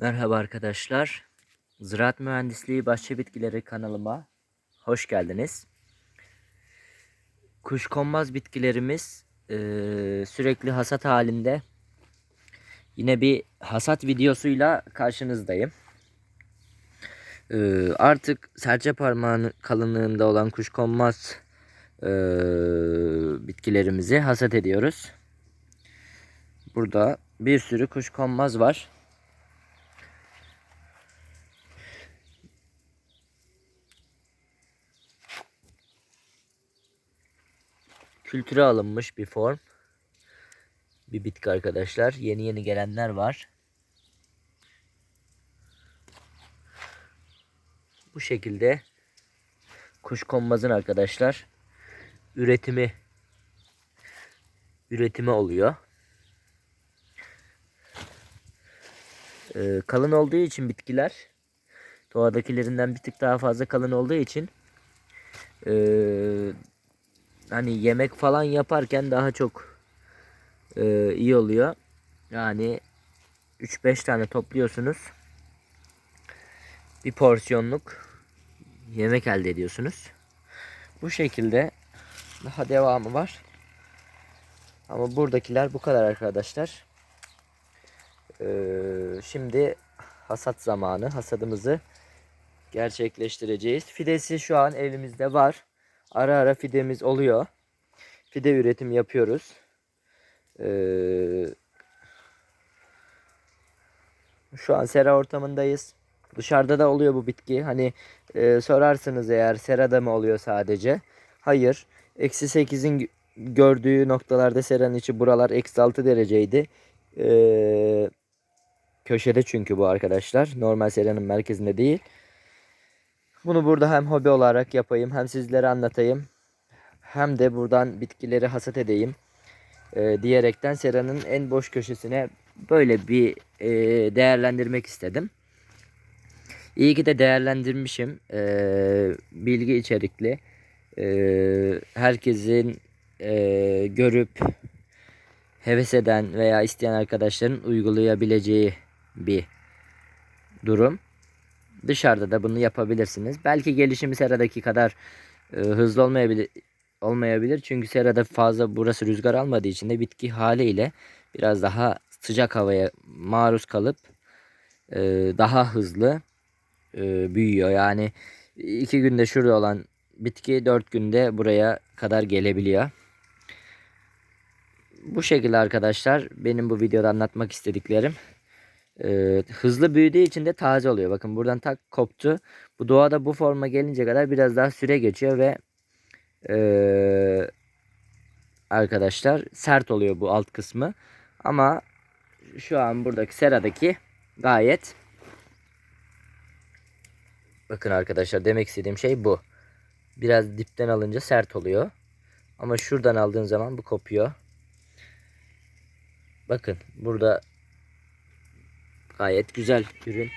Merhaba arkadaşlar. Ziraat Mühendisliği Bahçe Bitkileri kanalıma hoş geldiniz. Kuşkonmaz bitkilerimiz eee, sürekli hasat halinde. Yine bir hasat videosuyla karşınızdayım. Eee, artık serçe parmağının kalınlığında olan kuşkonmaz eee, bitkilerimizi hasat ediyoruz. Burada bir sürü kuşkonmaz var. Kültüre alınmış bir form. Bir bitki arkadaşlar. Yeni yeni gelenler var. Bu şekilde kuşkonmazın arkadaşlar üretimi üretimi oluyor. Ee, kalın olduğu için bitkiler doğadakilerinden bir tık daha fazla kalın olduğu için ee, hani yemek falan yaparken daha çok e, iyi oluyor. Yani 3-5 tane topluyorsunuz. Bir porsiyonluk yemek elde ediyorsunuz. Bu şekilde daha devamı var. Ama buradakiler bu kadar arkadaşlar. Ee, şimdi hasat zamanı. Hasadımızı gerçekleştireceğiz. Fidesi şu an elimizde var. Ara ara fidemiz oluyor. Fide üretim yapıyoruz. Ee, şu an sera ortamındayız. Dışarıda da oluyor bu bitki. Hani e, sorarsınız eğer serada mı oluyor sadece? Hayır. Eksi 8'in gördüğü noktalarda seranın içi buralar eksi 6 dereceydi. Ee, köşede çünkü bu arkadaşlar. Normal seranın merkezinde değil. Bunu burada hem hobi olarak yapayım hem sizlere anlatayım. Hem de buradan bitkileri hasat edeyim. e, diyerekten seranın en boş köşesine böyle bir e, değerlendirmek istedim. İyi ki de değerlendirmişim. E, bilgi içerikli. E, herkesin e, görüp heves eden veya isteyen arkadaşların uygulayabileceği bir durum. Dışarıda da bunu yapabilirsiniz. Belki gelişimi seradaki kadar e, hızlı olmayabilir olmayabilir. Çünkü serada fazla burası rüzgar almadığı için de bitki haliyle biraz daha sıcak havaya maruz kalıp e, daha hızlı e, büyüyor. Yani iki günde şurada olan bitki dört günde buraya kadar gelebiliyor. Bu şekilde arkadaşlar benim bu videoda anlatmak istediklerim. Ee, hızlı büyüdüğü için de taze oluyor. Bakın buradan tak koptu. Bu doğada bu forma gelince kadar biraz daha süre geçiyor ve ee, arkadaşlar sert oluyor bu alt kısmı. Ama şu an buradaki seradaki gayet bakın arkadaşlar demek istediğim şey bu. Biraz dipten alınca sert oluyor. Ama şuradan aldığın zaman bu kopuyor. Bakın burada gayet güzel ürün.